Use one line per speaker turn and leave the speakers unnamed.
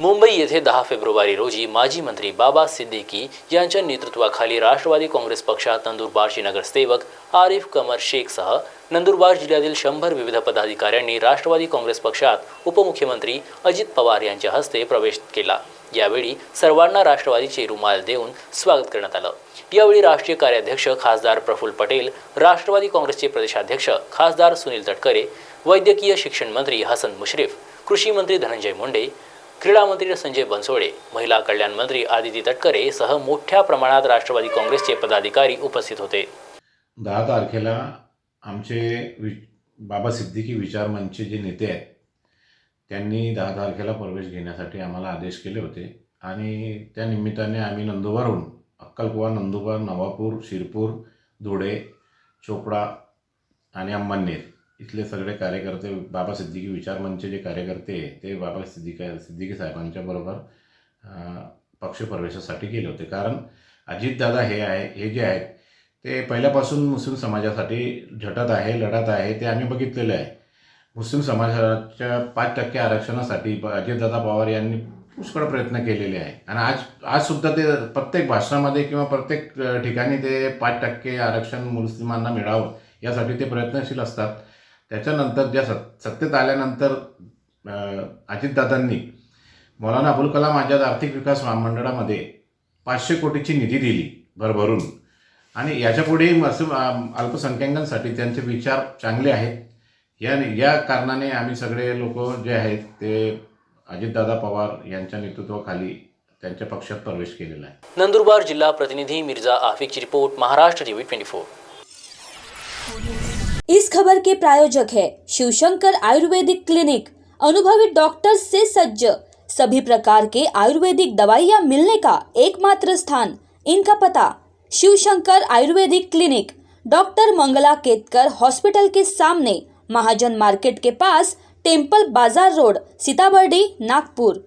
मुंबई येथे दहा फेब्रुवारी रोजी माजी मंत्री बाबा सिद्दीकी यांच्या नेतृत्वाखाली राष्ट्रवादी काँग्रेस पक्षात नंदुरबारचे नगरसेवक आरिफ कमर शेखसह नंदुरबार जिल्ह्यातील शंभर विविध पदाधिकाऱ्यांनी राष्ट्रवादी काँग्रेस पक्षात उपमुख्यमंत्री अजित पवार यांच्या हस्ते प्रवेश केला. यावेळी सर्वांना राष्ट्रवादीचे रुमाल देऊन स्वागत करण्यात आलं. यावेळी राष्ट्रीय कार्याध्यक्ष खासदार प्रफुल्ल पटेल राष्ट्रवादी काँग्रेसचे प्रदेशाध्यक्ष खासदार सुनील तटकरे वैद्यकीय शिक्षण मंत्री हसन मुश्रीफ कृषी मंत्री धनंजय मुंडे क्रीडा मंत्री संजय बनसोडे महिला कल्याण मंत्री आदिती तटकरे सह मोठ्या प्रमाणात राष्ट्रवादी काँग्रेसचे पदाधिकारी उपस्थित होते.
दहा तारखेला आमचे वि बाबा सिद्दीकी विचार मंचचे जे नेते आहेत त्यांनी दहा तारखेला प्रवेश घेण्यासाठी आम्हाला आदेश केले होते. आणि त्या निमित्ताने आम्ही नंदुबारहून अक्कलकुवा नंदुरबार नवापूर शिरपूर धुळे चोपडा आणि अंबनेर इथले सगळे कार्यकर्ते बाबा सिद्दीकी विचार मंचचे जे कार्यकर्ते ते बाबा सिद्दीका सिद्दीकी साहेबांच्या बरोबर पक्षप्रवेशासाठी गेले होते. कारण अजितदादा हे आहे हे जे आहेत ते पहिल्यापासून मुस्लिम समाजासाठी झटत आहे लढत आहे ते आम्ही बघितलेलं आहे. मुस्लिम समाजाच्या पाच टक्के आरक्षणासाठी अजितदादा पवार यांनी पुष्कळ प्रयत्न केलेले आहे. आणि आज आजसुद्धा ते प्रत्येक भाषणामध्ये किंवा प्रत्येक ठिकाणी ते पाच टक्के आरक्षण मुस्लिमांना मिळावं यासाठी ते प्रयत्नशील असतात. त्याच्यानंतर ज्या सत् सत्तेत आल्यानंतर अजितदादांनी मौलाना अबुल कलाम आझाद आर्थिक विकास महामंडळामध्ये पाचशे कोटीची निधी दिली भरभरून. आणि याच्यापुढे असं अल्पसंख्याकांसाठी त्यांचे विचार चांगले आहेत. या या कारणाने आम्ही सगळे लोक जे आहेत ते अजितदादा पवार यांच्या नेतृत्वाखाली त्यांच्या पक्षात प्रवेश केलेला आहे.
नंदुरबार जिल्हा प्रतिनिधी Mirza आफिकची report Maharashtra TV twenty four.
इस खबर के प्रायोजक है शिवशंकर आयुर्वेदिक क्लिनिक। अनुभवी डॉक्टर से सज्ज। सभी प्रकार के आयुर्वेदिक दवाइयाँ मिलने का एकमात्र स्थान इनका पता। Shivshankar Ayurvedic clinic, doctor Mangala Ketkar hospital के सामने, महाजन मार्केट के पास टेंपल बाज़ार रोड, सीताबर्डी, नागपुर।